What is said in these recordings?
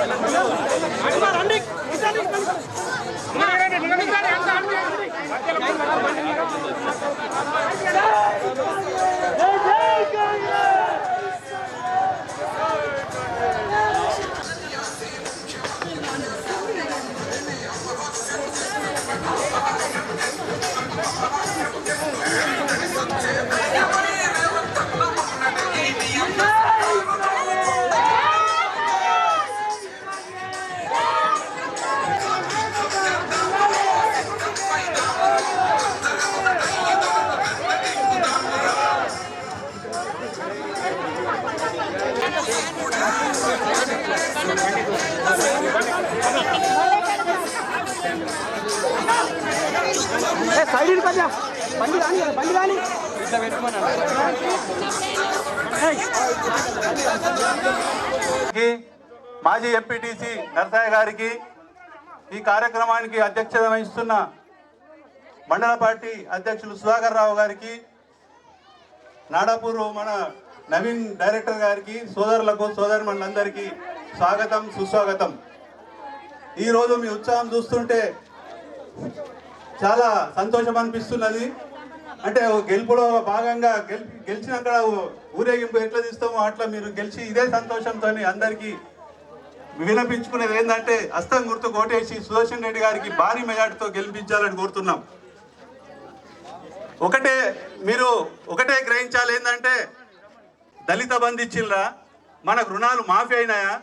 Side మాజీ MPTC Narasayya గారికి ఈ కార్యక్రమానికి అధ్యక్షత వహిస్తున్న మండల పార్టీ అధ్యక్షులు సుధాకర్ రావు గారికి నాడాపూర్ మన నవీన్ డైరెక్టర్ గారికి సోదరులకు సోదరిమణులందరికీ స్వాగతం సుస్వాగతం. ఈరోజు మీ ఉత్సాహం చూస్తుంటే చాలా సంతోషం అనిపిస్తున్నది. అంటే గెలుపులో భాగంగా గెలిపి గెలిచినాక ఊరేగింపు ఎట్లా తీస్తామో అట్లా మీరు గెలిచి ఇదే సంతోషంతో అందరికీ వినిపించుకునేది ఏంటంటే అస్తం గుర్తు కోటేసి సుదర్శన్ రెడ్డి గారికి భారీ మెజార్టీతో గెలిపించాలని కోరుతున్నాం. ఒకటే మీరు ఒకటే గ్రహించాలి ఏంటంటే దళిత బంధు ఇచ్చిండ్రా మనకు రుణాలు మాఫీ అయినాయా?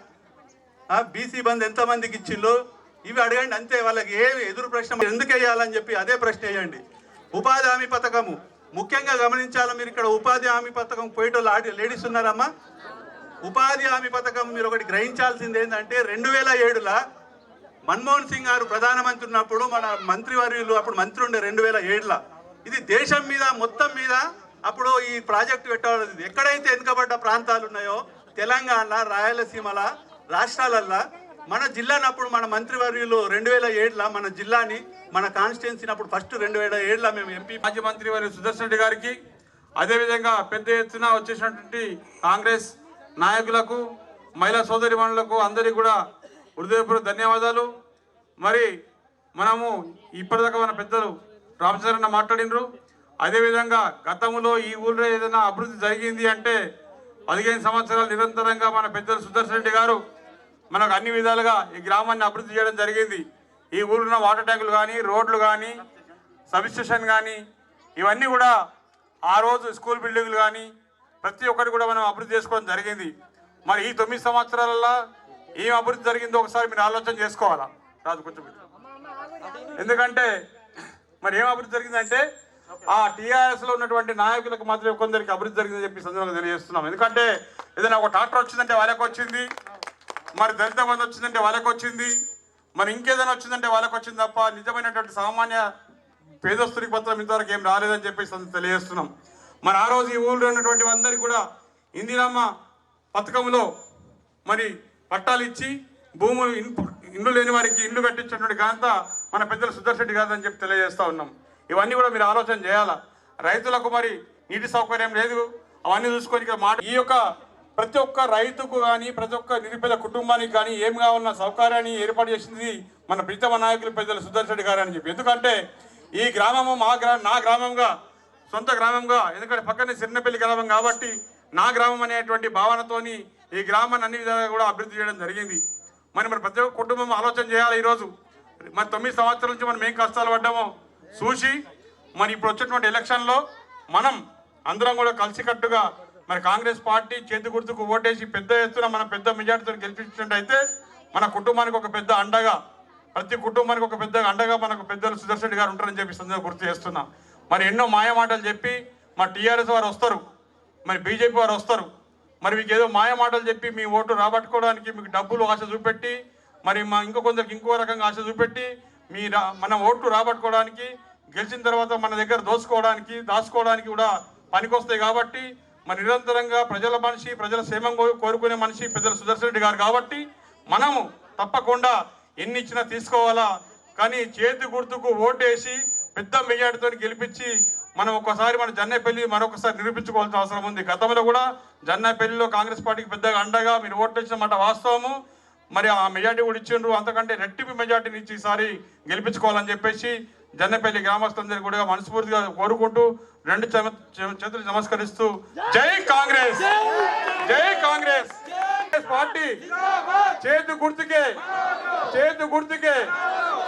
బీసీ బంద్ ఎంతమందికి ఇచ్చిండ్రు ఇవి అడగండి అంతే వాళ్ళకి ఏమి ఎదురు ప్రశ్న ఎందుకు వేయాలని చెప్పి అదే ప్రశ్న వేయండి. ఉపాధి హామీ పథకము. ముఖ్యంగా గమనించాలి మీరు ఇక్కడ ఉపాధి హామీ పథకం పోయేటోళ్ళు లేడీస్ ఉన్నారమ్మా? ఉపాధి హామీ పథకం మీరు ఒకటి గ్రహించాల్సింది ఏంటంటే రెండు వేల ఏడులా మన్మోహన్ సింగ్ గారు ప్రధానమంత్రి ఉన్నప్పుడు మన మంత్రివర్యులు అప్పుడు మంత్రి ఉండే రెండు వేల ఏడులా. ఇది దేశం మీద మొత్తం మీద అప్పుడు ఈ ప్రాజెక్టు పెట్టాలి ఎక్కడైతే వెనుకబడ్డ ప్రాంతాలు ఉన్నాయో తెలంగాణ రాయలసీమల రాష్ట్రాలల్లో మన జిల్లానప్పుడు మన మంత్రివర్యులు రెండు వేల ఏడులా మన జిల్లాని మన కాన్స్టిట్యున్సీని అప్పుడు ఫస్ట్ రెండు వేల ఏడులా మేము ఎంపీ మాజీ మంత్రి వారి సుదర్శన్ రెడ్డి గారికి అదేవిధంగా పెద్ద ఎత్తున వచ్చేసినటువంటి కాంగ్రెస్ నాయకులకు మహిళా సోదరిమణులకు అందరికీ కూడా హృదయపూర్వక ధన్యవాదాలు. మరి మనము ఇప్పటిదాకా మన పెద్దలు రామచంద్రన్న మాట్లాడినరు. అదేవిధంగా గతంలో ఈ ఊళ్ళో ఏదైనా అభివృద్ధి జరిగింది అంటే పదిహేను సంవత్సరాలు నిరంతరంగా మన పెద్దలు సుదర్శన్ రెడ్డి గారు మనకు అన్ని విధాలుగా ఈ గ్రామాన్ని అభివృద్ధి చేయడం జరిగింది. ఈ ఊళ్ళో వాటర్ ట్యాంకులు కానీ రోడ్లు కానీ సబ్ స్టేషన్ కానీ ఇవన్నీ కూడా ఆ రోజు స్కూల్ బిల్డింగ్లు కానీ ప్రతి ఒక్కరు కూడా మనం అభివృద్ధి చేసుకోవడం జరిగింది. మరి ఈ తొమ్మిది సంవత్సరాలలో ఏం అభివృద్ధి జరిగిందో ఒకసారి మీరు ఆలోచన చేసుకోవాలా? రాదు కొంచెం ఎందుకంటే మరి ఏం అభివృద్ధి జరిగిందంటే ఆ టీఆర్ఎస్లో ఉన్నటువంటి నాయకులకు మాత్రమే కొందరికి అభివృద్ధి జరిగిందని చెప్పి సందర్భంగా తెలియజేస్తున్నాం. ఎందుకంటే ఏదైనా ఒక ట్రాక్టర్ వచ్చిందంటే వాళ్ళకి వచ్చింది. మరి దళిత బంధు వచ్చిందంటే వాళ్ళకి వచ్చింది. మరి ఇంకేదైనా వచ్చిందంటే వాళ్ళకి వచ్చింది తప్ప నిజమైనటువంటి సామాన్య పేదస్తుడికి పత్రం ఇంతవరకు ఏం రాలేదని చెప్పేసి తెలియజేస్తున్నాం. మరి ఆ రోజు ఈ ఊళ్ళో ఉన్నటువంటి అందరికీ కూడా ఇందిరామ్మ పథకంలో మరి పట్టాలు ఇచ్చి భూములు ఇండ్లు లేని వారికి ఇండ్లు కట్టించినటువంటి ఘనత మన పెద్దలు సుదర్శెడ్డి గారని చెప్పి తెలియజేస్తూ ఉన్నాం. ఇవన్నీ కూడా మీరు ఆలోచన చేయాలా? రైతులకు మరి నీటి సౌకర్యం లేదు. అవన్నీ చూసుకొని ఇక్కడ మాట ఈ యొక్క ప్రతి ఒక్క రైతుకు కానీ ప్రతి ఒక్క నిరుపేద కుటుంబానికి కానీ ఏం కావాలన్న సౌకర్యాన్ని ఏర్పాటు చేసింది మన ప్రీతమ నాయకులు పెద్దలు సుదర్శెడ్డి గారు అని చెప్పి. ఎందుకంటే ఈ గ్రామము మా గ్రా నా గ్రామంగా సొంత గ్రామంగా ఎందుకంటే పక్కనే చిన్నపల్లి గ్రామం కాబట్టి నా గ్రామం అనేటువంటి భావనతోని ఈ గ్రామాన్ని అన్ని విధాలుగా కూడా అభివృద్ధి చేయడం జరిగింది. మరి మరి ప్రతి ఒక్క కుటుంబం ఆలోచన చేయాలి ఈరోజు. మరి తొమ్మిది సంవత్సరాల నుంచి మనం ఏం కష్టాలు పడ్డామో చూసి మరి ఇప్పుడు వచ్చేటువంటి ఎలక్షన్లో మనం అందరం కూడా కలిసికట్టుగా మరి కాంగ్రెస్ పార్టీ చేతి గుర్తుకు ఓటేసి పెద్ద ఎత్తున మన పెద్ద మెజార్టీతో గెలిపించినట్టయితే మన కుటుంబానికి ఒక పెద్ద అండగా ప్రతి కుటుంబానికి ఒక పెద్ద అండగా మనకు పెద్దలు సుదర్శన్ గారు ఉంటారని చెప్పి సందర్భంగా గుర్తు చేస్తున్నా. మరి ఎన్నో మాయమాటలు చెప్పి మా టీఆర్ఎస్ వారు వస్తారు మరి బీజేపీ వారు వస్తారు. మరి మీకు ఏదో మాయమాటలు చెప్పి మీ ఓటు రాబట్టుకోవడానికి మీకు డబ్బులు ఆశ చూపెట్టి మరి మా ఇంకో కొందరికి ఇంకో రకంగా ఆశ చూపెట్టి మీ మన ఓట్లు రాబట్టుకోవడానికి గెలిచిన తర్వాత మన దగ్గర దోసుకోవడానికి దాచుకోవడానికి కూడా పనికొస్తాయి కాబట్టి మరి నిరంతరంగా ప్రజల మనిషి ప్రజల క్షేమం కోరుకునే మనిషి పెద్దల సుదర్శన్ రెడ్డి గారు కాబట్టి మనము తప్పకుండా ఎన్ని ఇచ్చినా తీసుకోవాలా. కానీ చేతి గుర్తుకు ఓటేసి పెద్ద మెజార్టీతో గెలిపించి మనం ఒక్కసారి మన జన్నపల్లి మరొకసారి నిరూపించుకోవాల్సిన అవసరం ఉంది. గతంలో కూడా జన్నపల్లిలో కాంగ్రెస్ పార్టీకి పెద్దగా అండగా మీరు ఓట్లు ఇచ్చిన మాట వాస్తవము. మరి ఆ మెజార్టీ కూడా ఇచ్చిండ్రు. అంతకంటే రెట్టింపు మెజార్టీని ఇచ్చి ఈసారి గెలిపించుకోవాలని చెప్పేసి జన్నపల్లి గ్రామస్తులందరూ కూడా మనస్ఫూర్తిగా కోరుకుంటూ రెండు చేతులు నమస్కరిస్తూ జై కాంగ్రెస్! జై కాంగ్రెస్! కాంగ్రెస్ పార్టీ చేతి గుర్తుకే చేతి గుర్తుకే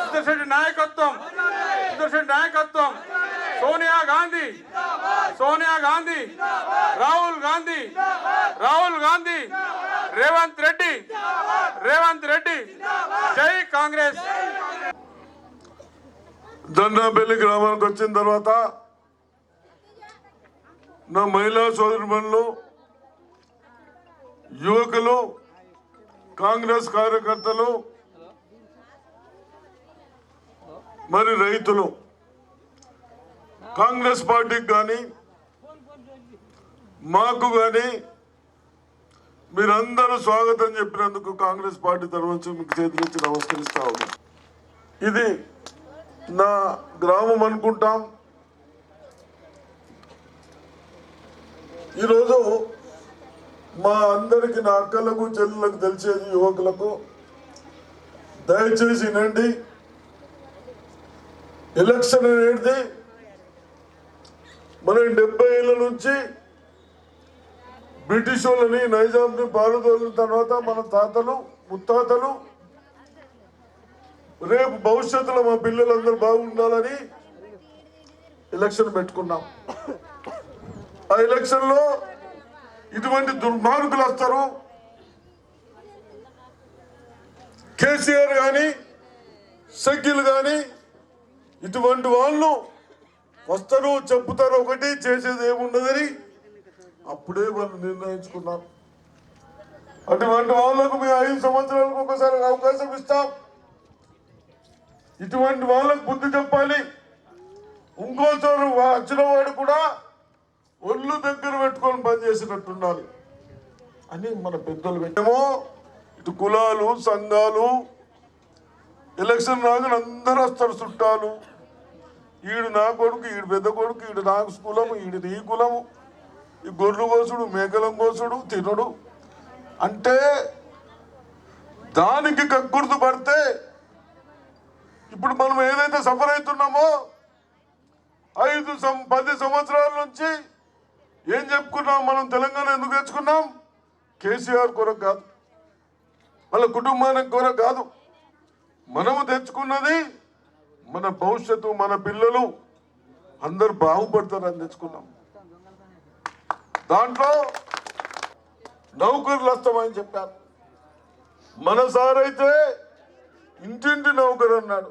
సుదర్శెట్టి నాయకత్వం. సుదర్శెట్టి నాయకత్వం. సోనియా గాంధీ. సోనియా గాంధీ. రాహుల్ గాంధీ. రాహుల్ గాంధీ. రేవంత్ రెడ్డి. రేవంత్ రెడ్డి. జై కాంగ్రెస్. దండాపల్లి గ్రామానికి వచ్చిన తర్వాత నా మహిళా సోదరుమణులు యువకులు కాంగ్రెస్ కార్యకర్తలు మరి రైతులు కాంగ్రెస్ పార్టీకి కానీ మాకు కానీ మీరందరూ స్వాగతం చెప్పినందుకు కాంగ్రెస్ పార్టీ తరఫు మీకు చేతులెత్తి నమస్కరిస్తా ఉన్నాం. ఇది నా గ్రామం అనుకుంటాం. ఈరోజు మా అందరికీ నా అక్కలకు చెల్లెలకు తెలిసేది యువకులకు దయచేసి నండి ఎలక్షన్ అనేది మనం డెబ్బై ఏళ్ళ నుంచి బ్రిటిష్ వాళ్ళని నైజాంని పాలుదోలిన తర్వాత మన తాతలు ముత్తాతలు రేపు భవిష్యత్తులో మా పిల్లలందరూ బాగుండాలని ఎలక్షన్ పెట్టుకున్నాం. ఆ ఎలక్షన్లో ఇటువంటి దుర్మార్గులు వస్తారు. కేసీఆర్ కానీ సగ్గిలు కానీ ఇటువంటి వాళ్ళు వస్తారు చెప్తారు ఒకటి చేసేది ఏముండదని అప్పుడే వాళ్ళు నిర్ణయించుకున్నారు. అటువంటి వాళ్ళకు మేము ఐదు సంవత్సరాలకు ఒకసారి అవకాశం ఇస్తాం. ఇటువంటి వాళ్ళకు బుద్ధి చెప్పాలి. ఇంకోసారి వచ్చిన వాడు కూడా ఒళ్ళు దగ్గర పెట్టుకొని పనిచేసినట్టుండాలి అని మన పెద్దలు పెట్టేమో ఇటు కులాలు సంఘాలు ఎలక్షన్ రాగానే అందరూ వస్తారు చుట్టాలు. ఈడు నా కొడుకు ఈడు పెద్ద కొడుకు ఈడు నాకు కులము ఈడు నీ కులము. ఈ గొర్రెలు కోసుడు మేకలం కోసుడు తినుడు. అంటే దానికి కక్కుర్తు పడితే ఇప్పుడు మనం ఏదైతే సఫర్ అవుతున్నామో ఐదు సం- పది సంవత్సరాల నుంచి ఏం చెప్పుకున్నాం మనం? తెలంగాణ ఎందుకు తెచ్చుకున్నాం? కేసీఆర్ కొరకు కాదు. వాళ్ళ కుటుంబానికి కొరకు కాదు. మనము తెచ్చుకున్నది మన భవిష్యత్తు మన పిల్లలు. అందరు బాగుపడతారని తెచ్చుకున్నాం. దాంట్లో నౌకర్లు వస్తామని చెప్పారు. మన సారైతే ఇంటింటి నౌకరు అన్నాడు.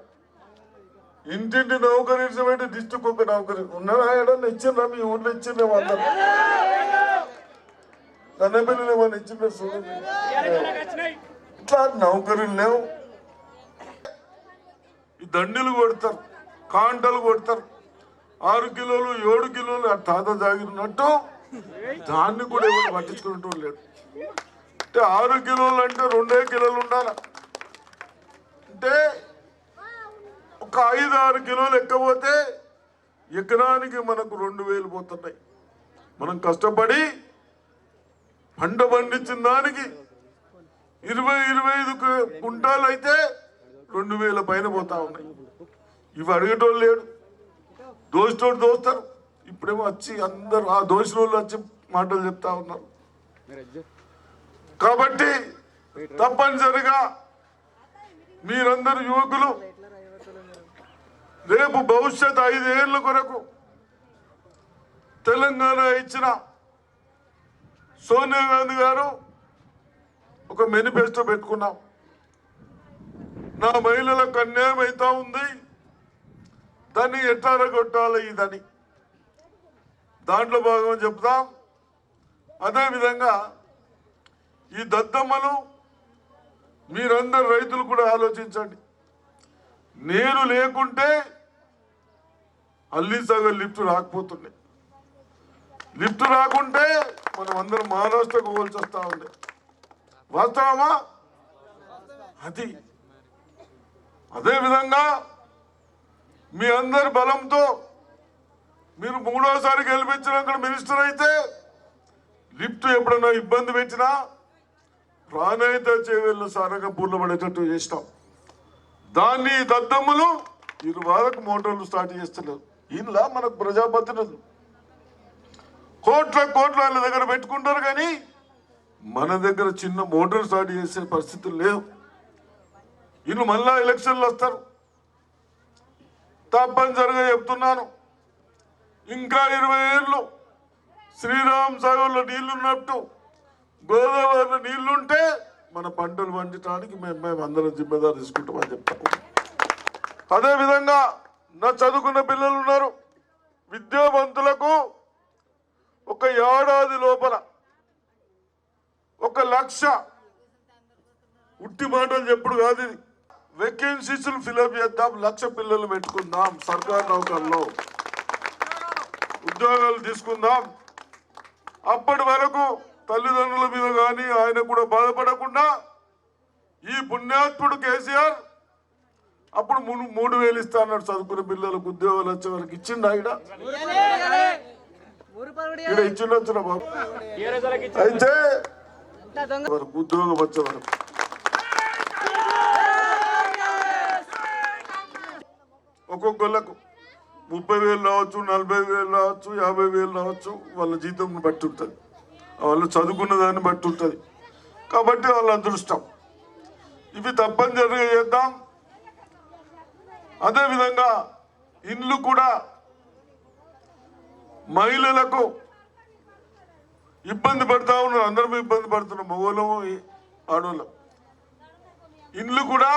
ఇంటింటి నౌకరు ఇచ్చినట్టు డిస్టిక్ ఒక నౌకరు. ఉన్నాడు? ఏడన్నా ఇచ్చిండ్రా? మీ ఊర్లో ఇచ్చిండ్రా అందరు కన్నపిల్లలు ఏమన్నా ఇచ్చిండ్రా? ఇట్లా నౌకరులు లేవు. దండలు కొడతారు కాంటలు కొడతారు. ఆరు కిలోలు ఏడు కిలోలు ఆ తాత తాగినట్టు దాన్ని కూడా ఎవరు పట్టించుకున్నట్టు లేడు అంటే ఆరు కిలోలు అంటే రెండే కిలోలు ఉండాలి? అంటే ఒక ఐదు ఆరు కిలోలు ఎక్కబోతే ఎకరానికి మనకు రెండు వేలు పోతున్నాయి. మనం కష్టపడి పంట పండించిన దానికి ఇరవై ఇరవై ఐదు కుంటాలు అయితే రెండు వేల పైన పోతా ఉన్నాయి ఇవి అడిగేటోళ్ళు లేడు దోషినోడు దోస్తారు. ఇప్పుడేమో వచ్చి అందరూ ఆ దోషిన వాళ్ళు వచ్చి మాటలు చెప్తా ఉన్నారు. కాబట్టి తప్పనిసరిగా మీరందరూ యువకులు రేపు భవిష్యత్ ఐదేళ్ళ కొరకు తెలంగాణ ఇచ్చిన సోనియా గాంధీ గారు ఒక మేనిఫెస్టో పెట్టుకున్నాం. నా మహిళలకు అన్యాయం అవుతా ఉంది. దాన్ని ఎట్లా ఇదని. దాంట్లో భాగం చెప్తాం. అదేవిధంగా ఈ దద్దమ్మలు మీరందరు రైతులు కూడా ఆలోచించండి. నీరు లేకుంటే అల్లి సగం లిఫ్ట్ రాకపోతుండే. లిఫ్ట్ రాకుంటే మనం అందరం మహారాష్ట్రకు పోల్చొస్తా ఉండే. వాస్తవమా? అది. అదేవిధంగా మీ అందరి బలంతో మీరు మూడోసారి గెలిపించినాక మినిస్టర్ అయితే లిఫ్ట్ ఎప్పుడన్నా ఇబ్బంది పెట్టినా ప్రాణాయిత చేవేళ్ళ సారగా పూర్ణపడేటట్టు చేసినాం. దాన్ని దద్దమ్ములు ఇరు వాళ్ళకు మోటార్లు స్టార్ట్ చేస్తున్నారు. ఇలా మనకు ప్రజాప్రతినిధులు కోట్ల కోట్ల వాళ్ళ దగ్గర పెట్టుకుంటారు కానీ మన దగ్గర చిన్న మోటార్ స్టార్ట్ చేసే పరిస్థితులు లేవు. ఇల్లు మళ్ళా ఎలక్షన్లు వస్తారు. తప్పనిసరిగా చెప్తున్నాను. ఇంకా ఇరవై ఏళ్ళు శ్రీరామ్ సాగర్లో నీళ్ళున్నట్టు గోదావరిలో నీళ్ళుంటే మన పంటలు పండించడానికి మేము మేము అందరం జిమ్మేదారు తీసుకుంటామని చెప్తాము అదేవిధంగా నా చదువుకున్న పిల్లలు ఉన్నారు. విద్యావంతులకు ఒక ఏడాది లోపల ఒక లక్ష ఉట్టి మాటలు చెప్పుడు కాదు ఇది. వేకెన్సీస్లు ఫిలప్ చేద్దాం లక్ష పిల్లలు పెట్టుకుందాం సర్కార్ నౌకర్లో. ఉద్యోగాలు తీసుకుందాం. అప్పటి వరకు తల్లిదండ్రుల మీద కానీ ఆయన కూడా బాధపడకుండా ఈ పుణ్యాత్ముడు కేసీఆర్ అప్పుడు మూడు మూడు వేలు ఇస్తా అన్నాడు చదువుకున్న పిల్లలకు ఉద్యోగాలు వచ్చే వరకు ఇచ్చిండు ఇక్కడ ఇచ్చిండొచ్చు బాబు? అయితే వరకు ఉద్యోగం వచ్చే వరకు. ఒక్కొక్కళ్ళకు ముప్పై వేలు రావచ్చు నలభై వేలు రావచ్చు యాభై వేలు రావచ్చు వాళ్ళ జీతం బట్టి ఉంటుంది. వాళ్ళు చదువుకున్న దాన్ని బట్టి ఉంటుంది. కాబట్టి వాళ్ళ అదృష్టం. ఇవి తప్పనిసరిగా చేద్దాం. అదేవిధంగా ఇండ్లు కూడా మహిళలకు ఇబ్బంది పడతా ఉన్నారు. అందరం ఇబ్బంది పడుతున్నాం. మగవాళ్ళము ఆడవాళ్ళం ఇండ్లు కూడా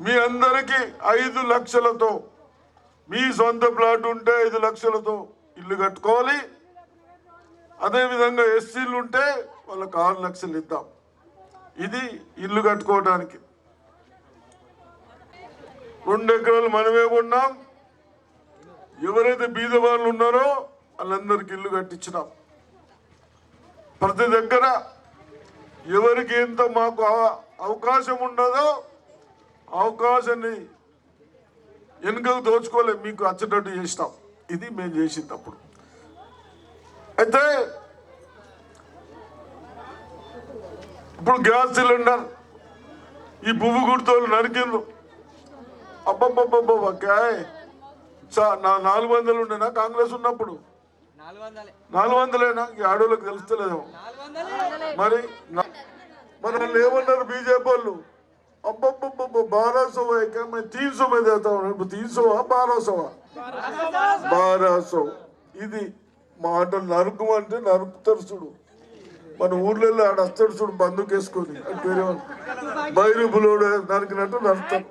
మీ అందరికీ ఐదు లక్షలతో మీ సొంత ప్లాట్ ఉంటే ఐదు లక్షలతో ఇల్లు కట్టుకోవాలి. అదేవిధంగా ఎస్సీలు ఉంటే వాళ్ళకి ఆరు లక్షలు ఇద్దాం. ఇది ఇల్లు కట్టుకోవడానికి. రెండు ఎకరాలు మనమే కొన్నాం. ఎవరైతే బీద వాళ్ళు ఉన్నారో వాళ్ళందరికి ఇల్లు కట్టించినాం. ప్రతి దగ్గర ఎవరికి ఎంత మాకు అవ- అవకాశం ఉండదో అవకాశాన్ని వెనుకకు దోచుకోలేదు మీకు వచ్చేటట్టు చేసినాం ఇది మేము చేసింది అప్పుడు. అయితే ఇప్పుడు గ్యాస్ సిలిండర్ ఈ పువ్వు గుర్తోళ్ళు నరికిండ్రు. అబ్బబ్బబ్బబ్బ కాయ్? చా- నా నాలుగు వందలు ఉండేనా? కాంగ్రెస్ ఉన్నప్పుడు? నాలుగు వందలే. నాలుగు వందలేనా? ఈ ఆడోళ్ళకి తెలుస్తలేదేమో. మరి నా- మరి వాళ్ళు ఏమన్నారు? బీజేపీ వాళ్ళు? అబ్బబ్బబ్బబ్బ బారా సో मैं तीन सौ में देता हूँ तीन सौ बारह सौ బారా సో ఇది మాటలు నరుకు అంటే నరుకుతారు చూడు మన ఊర్లలో ఆడ వస్తాడు చూడు బందుకు వేసుకొని అది వేరే వాళ్ళు. బైరు బులోడు నరికినట్టు నరుకుతారు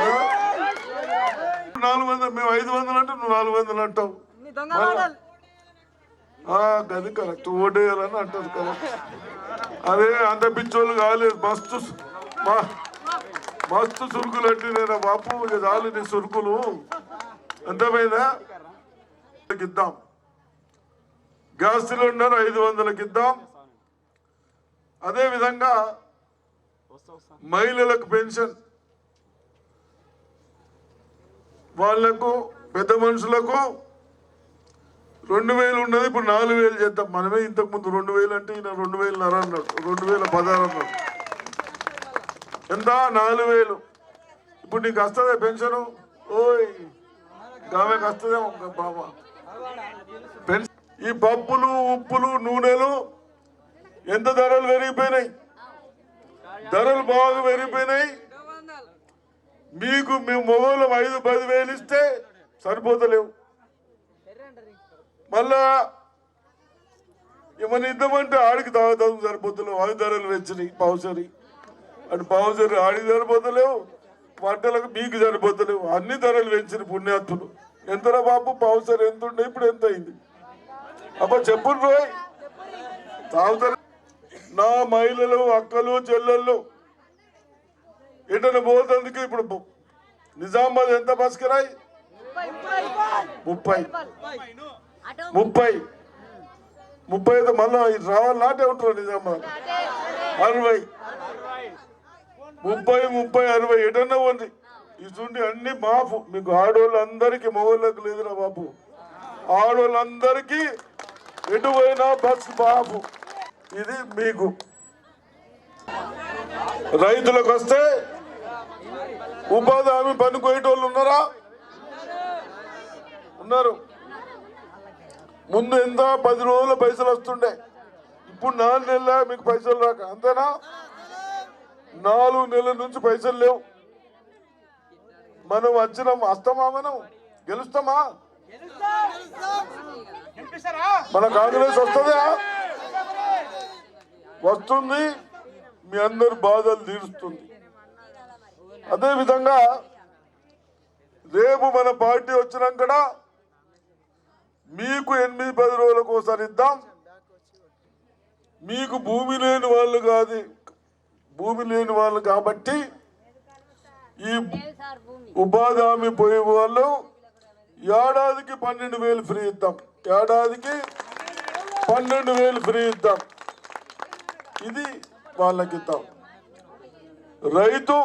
ఆ? నాలుగు వందలు మేము ఐదు వందలు అంటే నువ్వు నాలుగు వందలు అంటావు నీ దొంగ మళ్ళా- మాటలు ఆ, గది కరెక్ట్ ఓటేయాలని అంటారు కరెక్ట్ అదే అంత పిచ్చోళ్ళు కాలేదు మస్తు సు- మా- మస్తు సురుకులు అంటే నేను బాపు ఇక చాలు నీ సురుకులు. ఎంతమైనా ఇద్దాం. గ్యాస్ సిలిండర్ ఐదు వందలకి ఇద్దాం. అదేవిధంగా మహిళలకు పెన్షన్. వాళ్ళకు పెద్ద మనుషులకు రెండు వేలు ఉన్నది ఇప్పుడు నాలుగు వేలు చేద్దాం. మనమే ఇంతకుముందు రెండు వేలు అంటే ఈయన రెండు వేలు నర అన్నాడు. రెండు వేల పదహారు అన్నాడు. ఎంత? నాలుగు వేలు. ఇప్పుడు నీకు వస్తుందే పెన్షను? ఓయ్ ఆమెకు వస్తుందేమో ఒక బాబా పెన్- ఈ పప్పులు ఉప్పులు నూనెలు ఎంత ధరలు పెరిగిపోయినాయి? ధరలు బాగా పెరిగిపోయినాయి. మీకు మేము మొబైల్ ఐదు పది వేలు ఇస్తే సరిపోతలేవు. మళ్ళా ఏమన్నా ఇద్దామంటే ఆడికి తాగుతాం సరిపోతలేవు. అవి ధరలు పెంచినాయి పౌసరి. అటు పౌసరి ఆడికి సరిపోతలేవు పంటలకు మీకు సరిపోతలేవు అన్ని ధరలు పెంచిన పుణ్యాత్తులు. ఎంతరా బాబు? పౌసరి ఎంత ఉండే? ఇప్పుడు ఎంత అయింది? అబ్బా చెప్పు రోయ్ తాగుతారు? నా మహిళలు అక్కలు చెల్లెళ్ళు ఎటన పోతందుకు ఇప్పుడు నిజామాబాద్ ఎంత బస్కిరాయి? ముప్పై. ముప్పై. ముప్పై అయితే మళ్ళీ రావాలి నాటే ఉంటారు నిజామాబాద్. అరవై. ముప్పై ముప్పై అరవై ఎటన్నా ఉంది ఇటువంటి అన్ని మాపు మీకు ఆడవాళ్ళందరికీ మగవాళ్ళకి లేదురా బాబు. ఆడవాళ్ళందరికీ ఎటువైనా బస్ మాఫ్. ఇది మీకు. రైతులకు వస్తే ఉపాధి హామీ పని కోయేటోళ్ళు ఉన్నారా? ఉన్నారు. ముందు ఎంత? పది రోజుల పైసలు వస్తుండే. ఇప్పుడు నాలుగు నెలల మీకు పైసలు రాక. అంతేనా? నాలుగు నెలల నుంచి పైసలు లేవు. మనం వచ్చినాం వస్తామా మనం? గెలుస్తామా? మన కాంగ్రెస్ వస్తుందా? వస్తుంది. మీ అందరు బాధలు తీరుస్తుంది. అదే విధంగా రేపు మన పార్టీ వచ్చినాక మీకు ఎనిమిది పది రోజులకు ఒకసారి ఇద్దాం. మీకు భూమి లేని వాళ్ళు కాదు. భూమి లేని వాళ్ళు కాబట్టి ఈ ఉపాధి హామీ పోయే వాళ్ళు ఏడాదికి పన్నెండు వేలు ఫ్రీ ఇద్దాం. ఏడాదికి పన్నెండు వేలు ఫ్రీ ఇద్దాం. ఇది వాళ్ళకి ఇద్దాం. రైతు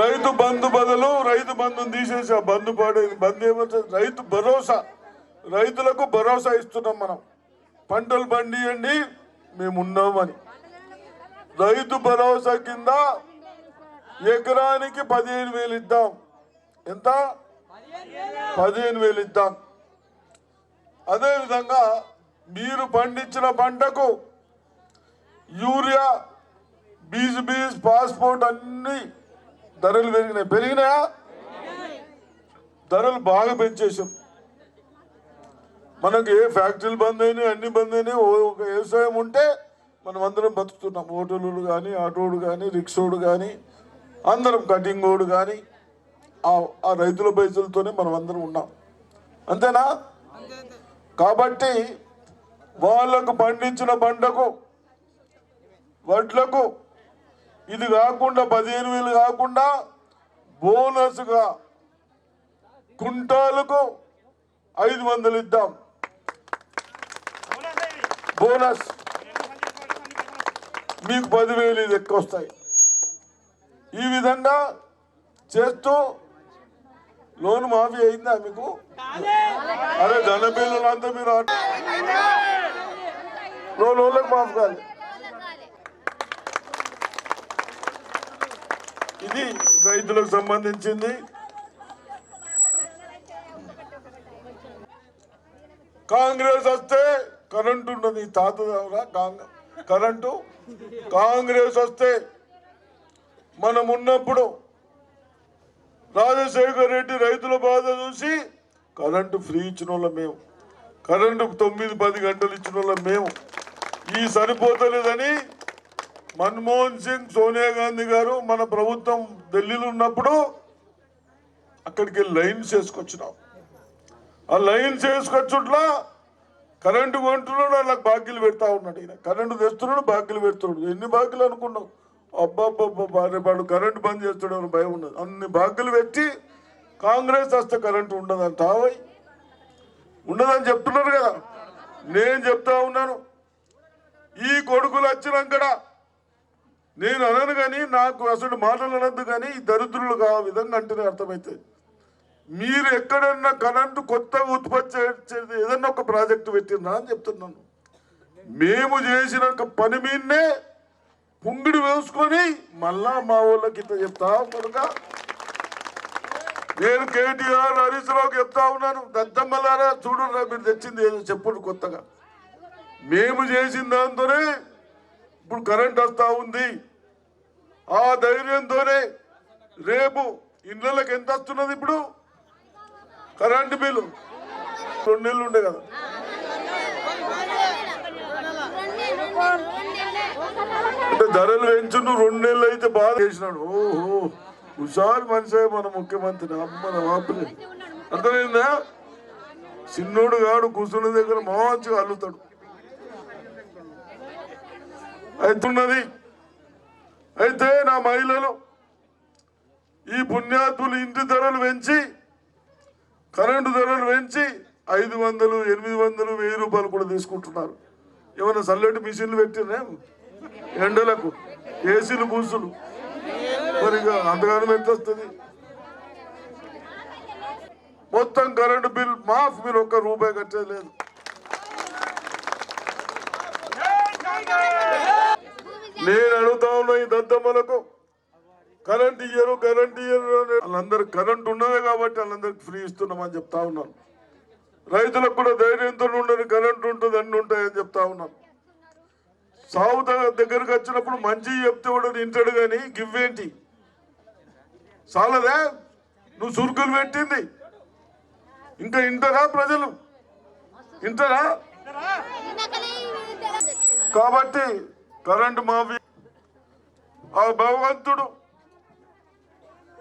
రైతు బంధు బదులు రైతు బంధుని తీసేసి ఆ బంధు పాడే బంధు ఏమంటుంది రైతు భరోసా. రైతులకు భరోసా ఇస్తున్నాం మనం. పంటలు పండియండి మేము ఉన్నామని రైతు భరోసా కింద ఎకరానికి పదిహేను వేలు ఇద్దాం. ఎంత? పదిహేను వేలు ఇద్దాం. అదేవిధంగా మీరు పండించిన పంటకు యూరియా బీజ్ బీజ్ పాస్పోర్ట్ అన్ని ధరలు పెరిగినాయి. పెరిగినాయా? ధరలు బాగా పెంచేసాం మనకు ఏ ఫ్యాక్టరీలు బంద్ అయినాయి అన్ని బంద్ అయినాయి ఒక వ్యవసాయం ఉంటే మనం అందరం బతుకుతున్నాం. హోటలు కానీ ఆటోడు కానీ రిక్షోడు కానీ అందరం కటింగోడు కానీ ఆ ఆ రైతుల పైసలతోనే మనం అందరం ఉన్నాం. అంతేనా? కాబట్టి వాళ్ళకు పండించిన పంటకు వడ్లకు ఇది కాకుండా పదిహేను వేలు కాకుండా బోనస్గా కుంటాలకు ఐదు వందలు ఇద్దాం. బోనస్. మీకు పదివేలు ఇది ఎక్కువ వస్తాయి. ఈ విధంగా చేస్తూ లోన్ మాఫీ అయిందా మీకు? అరే ధన బిల్లులు అంతా మీరు లోన్లకు మాఫ్ కాదు ఇది రైతులకు సంబంధించింది. కాంగ్రెస్ వస్తే కరెంటు ఉన్నది ఈ తాత కాంగ్- కరెంటు? కాంగ్రెస్ వస్తే మనం ఉన్నప్పుడు రాజశేఖర్ రెడ్డి రైతుల బాధ చూసి కరెంటు ఫ్రీ ఇచ్చిన వాళ్ళం మేము. కరెంటు తొమ్మిది పది గంటలు ఇచ్చిన వాళ్ళం మేము. ఈ సరిపోతలేదని మన్మోహన్ సింగ్ సోనియా గాంధీ గారు మన ప్రభుత్వం ఢిల్లీలో ఉన్నప్పుడు అక్కడికి లైన్స్ వేసుకొచ్చినాం. ఆ లైన్స్ వేసుకొచ్చుట్లా కరెంటు కొంటున్నాడు వాళ్ళకి బాకీలు పెడతా ఉన్నాడు ఈయన. కరెంటు తెస్తున్నాడు బాకీలు పెడుతున్నాడు. ఎన్ని బాకీలు అనుకున్నావు? అబ్బాబ్బాబ్బా రేపాడు కరెంటు బంద్ చేస్తాడు అని భయం ఉన్నది. అన్ని బాకీలు పెట్టి కాంగ్రెస్ వస్తే కరెంటు ఉండదంట ఆవయ్ ఉండదని చెప్తున్నారు కదా. నేను చెప్తా ఉన్నాను. ఈ కొడుకులు వచ్చినాకడ నేను అనను కానీ నాకు అసలు మాటలు అనద్దు కానీ దరిద్రులు ఆ విధంగా అంటేనే అర్థమవుతుంది మీరు ఎక్కడన్నా కరెంటు కొత్తగా ఉత్పత్తి చేసేది ఏదన్నా ఒక ప్రాజెక్టు పెట్టిందా అని చెప్తున్నాను. మేము చేసిన పని మీదనే పుంగిడి వేసుకొని మళ్ళా మా వాళ్ళకి ఇట్లా చెప్తా కనుక నేను కేటీఆర్ హరీష్ రావుకి చెప్తా ఉన్నాను. దద్దమ్మలారా చూడరా మీరు తెచ్చింది ఏదో చెప్పుడు కొత్తగా. మేము చేసిన దాంతోనే ఇప్పుడు కరెంట్ వస్తా ఉంది. ఆ ధైర్యంతోనే రేపు ఇండ్లకి ఎంత వస్తున్నది ఇప్పుడు? Current bill. రెండు నెలలు ఉండే కదా. అంటే ధరలు పెంచును రెండు నెలలు అయితే బాగా చేసినాడు. ఓహో. హుషారు మనిషి మన ముఖ్యమంత్రి అమ్మ నా అర్థమైందా? చిన్నోడు గాడు కూర్చున్న దగ్గర మంచిగా అల్లుతాడు. అవుతున్నది అయితే నా మహిళలు ఈ పుణ్యాతులు ఇంటి ధరలు పెంచి కరెంటు ధరలు పెంచి ఐదు వందలు ఎనిమిది వందలు వెయ్యి రూపాయలు కూడా తీసుకుంటున్నారు. ఏమైనా చల్లటి మిషన్లు పెట్టినా ఎండలకు ఏసీలు బూసులు మరి అంతగానం ఎంత వస్తుంది మొత్తం కరెంటు బిల్ మాఫ్ మీరు ఒక్క రూపాయి కట్టేది లేదు. నేను అడుగుతా ఉన్నా ఈ దద్దమ్మలకు. కరెంట్ ఇయ్యరు కరెంట్ ఇయ్యరు వాళ్ళందరూ కరెంట్ ఉన్నదే కాబట్టి వాళ్ళందరికి ఫ్రీ ఇస్తున్నామని చెప్తా ఉన్నాను. రైతులకు కూడా ధైర్యంతో ఉండదు కరెంట్ ఉంటుంది అన్ని ఉంటాయని చెప్తా ఉన్నాను. సాగు దగ్గరకు వచ్చినప్పుడు మంచి చెప్తే కూడా వింటాడు కానీ గివ్వేంటి చాలదే నువ్వు సురుకులు పెట్టింది. ఇంకా ఇంటరా ప్రజలు? ఇంటరా? కాబట్టి కరెంటు మాఫీ. ఆ భగవంతుడు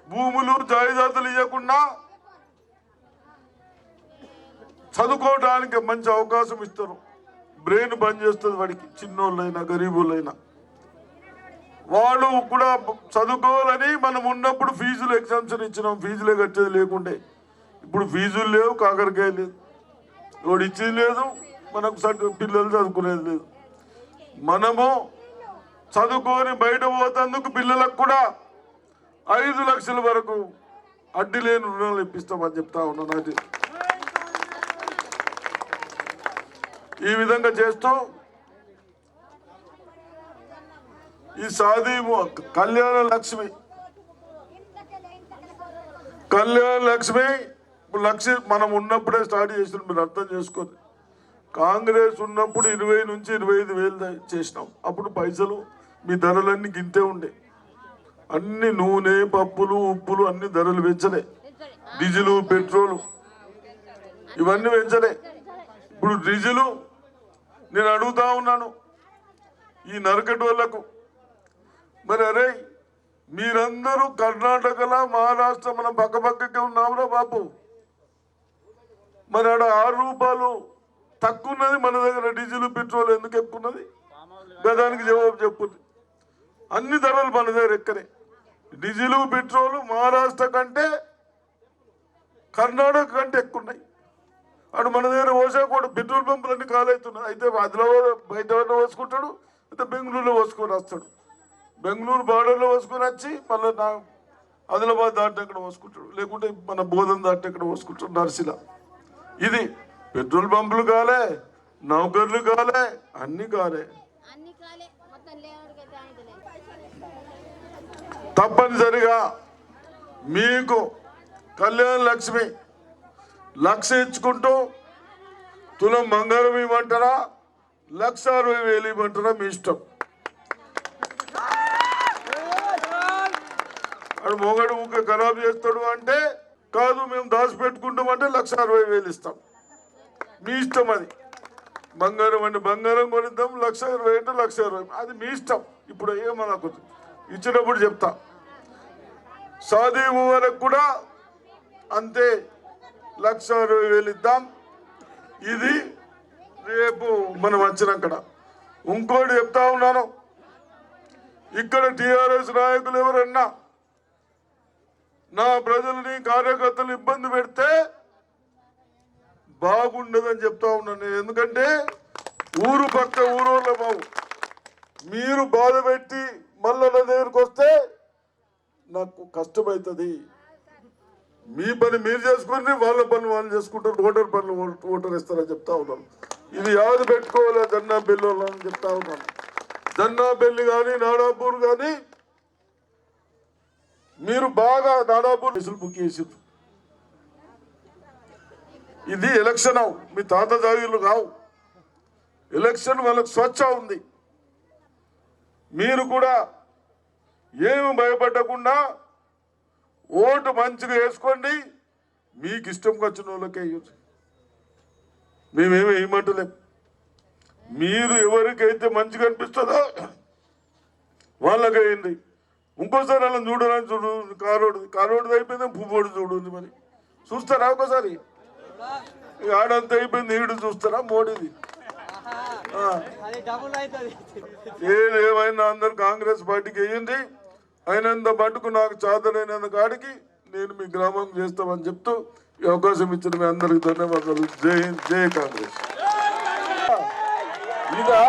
భూములు జాయిదాతులు ఇవ్వకుండా చదువుకోవడానికి మంచి అవకాశం ఇస్తారు. బ్రెయిన్ బంద్ చేస్తుంది వాడికి చిన్నోళ్ళైనా గరీబులైనా వాళ్ళు కూడా చదువుకోవాలని మనం ఉన్నప్పుడు ఫీజులు ఎగ్జామ్షన్ ఇచ్చినాం ఫీజులే కట్టేది లేకుండే. ఇప్పుడు ఫీజులు లేవు కాకరకాయ లేదు. వాడు ఇచ్చేది లేదు మనకు పిల్లలు చదువుకునేది లేదు. మనము చదువుకొని బయట పోతందుకు పిల్లలకు కూడా ఐదు లక్షల వరకు అడ్డి లేని రుణాలు ఇప్పిస్తామని చెప్తా ఉన్నా నాటి. ఈ విధంగా చేస్తూ ఈ సాది కళ్యాణ లక్ష్మి. కళ్యాణ లక్ష్మి ఇప్పుడు లక్ష్మి మనం ఉన్నప్పుడే స్టార్ట్ చేసిన మీరు అర్థం చేసుకోండి కాంగ్రెస్ ఉన్నప్పుడు ఇరవై నుంచి ఇరవై ఐదు వేలు చేసినాం. అప్పుడు పైసలు మీ ధరలన్నీ గింతే ఉండే. అన్ని నూనె పప్పులు ఉప్పులు అన్ని ధరలు పెంచలే. డీజిల్ పెట్రోలు ఇవన్నీ పెంచలే. ఇప్పుడు డీజిల్ నేను అడుగుతా ఉన్నాను ఈ నరకటోళ్ళకు. మరి అరే మీరందరూ కర్ణాటకలో మహారాష్ట్ర మనం పక్క పక్కకే ఉన్నామురా బాబు మరి ఆడ ఆరు రూపాయలు తక్కువ ఉన్నది మన దగ్గర డీజిల్ పెట్రోల్ ఎందుకు ఎక్కువ ఉన్నది దానికి జవాబు చెప్పు అన్ని ధరలు మన దగ్గర ఎక్కనే. డీజిల్ పెట్రోల్ మహారాష్ట్ర కంటే కర్ణాటక కంటే ఎక్కువ ఉన్నాయి అటు మన దగ్గర పోసా కూడా పెట్రోల్ పంపులన్నీ అన్ని కాలవుతున్నాయి అయితే ఆదిలాబాద్ బయట పోసుకుంటాడు అయితే బెంగళూరులో పోసుకొని వస్తాడు. బెంగళూరు బార్డర్లో పోసుకొని వచ్చి మళ్ళీ నా ఆదిలాబాద్ దాటి అక్కడ పోసుకుంటాడు. లేకుంటే మన బోధన దాటి ఇక్కడ పోసుకుంటాడు నర్సిల. ఇది పెట్రోల్ పంపులు కాలే నౌకర్లు కాలే అన్నీ కాలే. తప్పనిసరిగా మీకు కళ్యాణ లక్ష్మి లక్ష ఇచ్చుకుంటూ తులం బంగారం ఇవ్వమంటారా లక్ష అరవై వేలు ఇవ్వమంటారా మీ ఇష్టం. అడు మొగడు ఊక ఖరాబ్ చేస్తాడు అంటే కాదు మేము దాచిపెట్టుకుంటాం అంటే లక్ష అరవై వేలు ఇస్తాం. మీ ఇష్టం అది. బంగారం అంటే బంగారం కొనిద్దాం లక్ష ఇరవై అంటే లక్ష ఇరవై అది మీ ఇష్టం. ఇప్పుడు ఏమనకు ఇచ్చినప్పుడు చెప్తా. సాదీ వరకు కూడా అంతే లక్ష అరవై వేలు ఇద్దాం ఇది రేపు మనం వచ్చినక్కడ ఇంకోటి చెప్తా ఉన్నాను. ఇక్కడ టిఆర్ఎస్ నాయకులు ఎవరన్నా నా ప్రజల్ని కార్యకర్తలు ఇబ్బంది పెడితే బాగుండదని చెప్తా ఉన్నాను నేను. ఎందుకంటే ఊరు పక్క ఊరోళ్ళ బాబు మీరు బాధ పెట్టి మళ్ళీ నా దగ్గరికి వస్తే నాకు కష్టమవుతుంది మీ పని మీరు చేసుకుని వాళ్ళ పని వాళ్ళు చేసుకుంటారు ఓటర్ పనులు ఓటర్ ఇస్తారని చెప్తా ఉన్నాను. ఇది యావది పెట్టుకోవాలి జన్నా బిల్లు అని చెప్తా ఉన్నాను. జన్నాపల్లి కానీ నాడాపూర్ కానీ మీరు బాగా నాడాపూర్ కేసులు బుక్ చేసారు ఇది ఎలక్షన్ అవు. మీ తాత జాగీర్లు కావు. ఎలక్షన్ వాళ్ళకి స్వచ్ఛ ఉంది. మీరు కూడా ఏమి భయపడకుండా ఓటు మంచిగా వేసుకోండి. మీకు ఇష్టం వచ్చిన వాళ్ళకే వేయచ్చు మేమేమి వేయమంటలేం మీరు ఎవరికైతే మంచిగా అనిపిస్తుందో వాళ్ళకి వేయండి ఇంకోసారి అలా చూడరని చూడు కారోడు కారోడు అయిపోయింది పువ్వుడు చూడు మరి. చూస్తారా ఒకసారి ఆడంతా అయిపోయింది ఈడు చూస్తారా మోడీది? ఏమైనా అందరు కాంగ్రెస్ పార్టీకి వేయండి. అయినంత మటుకు నాకు చాదనైనంత కాడికి నేను మీ గ్రామం చేస్తామని చెప్తూ ఈ అవకాశం ఇచ్చిన మీ అందరికి ధన్యవాదాలు. జై హింద్ జై కాంగ్రెస్. ఇదా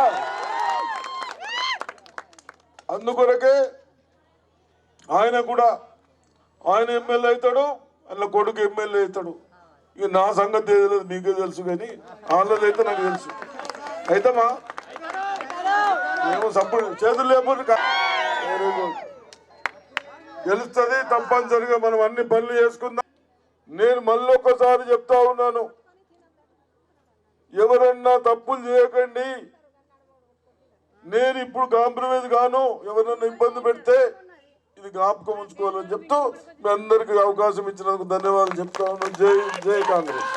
అందుకొరకే ఆయన కూడా ఆయన ఎమ్మెల్యే అవుతాడు అలా కొడుకు ఎమ్మెల్యే అవుతాడు. ఇక నా సంగతి తెలియదు మీకే తెలుసు కానీ వాళ్ళదైతే నాకు తెలుసు. అయితమా? మేము సప్పుడు చేతులు లేకపోతే వెరీ గుడ్ గెలుస్తుంది తప్పనిసరిగా మనం అన్ని పనులు చేసుకుందాం. నేను మళ్ళీ ఒకసారి చెప్తా ఉన్నాను. ఎవరన్నా తప్పులు చేయకండి. నేను ఇప్పుడు కాంప్రమైజ్ గాను ఎవరన్నా ఇబ్బంది పెడితే ఇది జ్ఞాపకం ఉంచుకోవాలని చెప్తూ మీ అందరికీ అవకాశం ఇచ్చినందుకు ధన్యవాదాలు చెప్తా ఉన్నాను. జై జై కాంగ్రెస్.